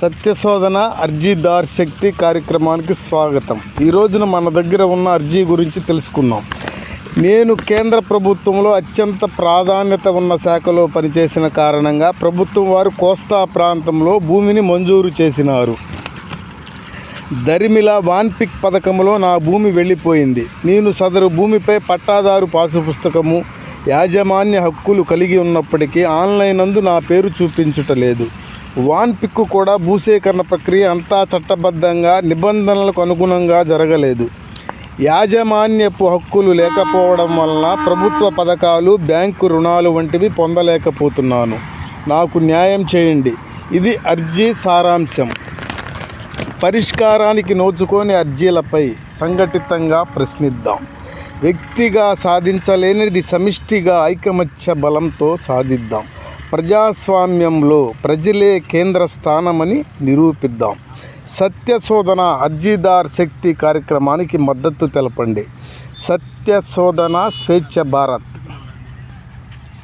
సత్యశోధన అర్జీదార్ శక్తి కార్యక్రమానికి స్వాగతం. ఈ రోజున మన దగ్గర ఉన్న అర్జీ గురించి తెలుసుకుందాం. నేను కేంద్ర ప్రభుత్వంలో అత్యంత ప్రాధాన్యత ఉన్న శాఖలో పనిచేసిన కారణంగా ప్రభుత్వం వారు కోస్తా ప్రాంతంలో భూమిని మంజూరు చేసినారు. దరిమిల వాన్పిక్ పథకంలో నా భూమి వెళ్ళిపోయింది. నేను సదరు భూమిపై పట్టాదారు పాసు పుస్తకము యాజమాన్య హక్కులు కలిగి ఉన్నప్పటికీ ఆన్లైన్ నందు నా పేరు చూపించుటలేదు వాన్ పిక్కు కూడా భూసేకరణ ప్రక్రియ అంతా చట్టబద్ధంగా నిబంధనలకు అనుగుణంగా జరగలేదు. యాజమాన్యపు హక్కులు లేకపోవడం వలన ప్రభుత్వ పథకాలు బ్యాంకు రుణాలు వంటివి పొందలేకపోతున్నాను. నాకు న్యాయం చేయండి. ఇది అర్జీ సారాంశం. పరిష్కారానికి నోచుకోని అర్జీలపై సంఘటితంగా ప్రశ్నిద్దాం. వ్యక్తిగా సాధించలేనిది సమిష్టిగా ఐకమత్య బలంతో సాధిద్దాం. ప్రజాస్వామ్యంలో ప్రజలే కేంద్ర స్థానమని నిరూపిద్దాం. సత్యశోధన అర్జీదార్ శక్తి కార్యక్రమానికి మద్దతు తెలపండి. సత్యశోధన స్వేచ్ఛ భారత్.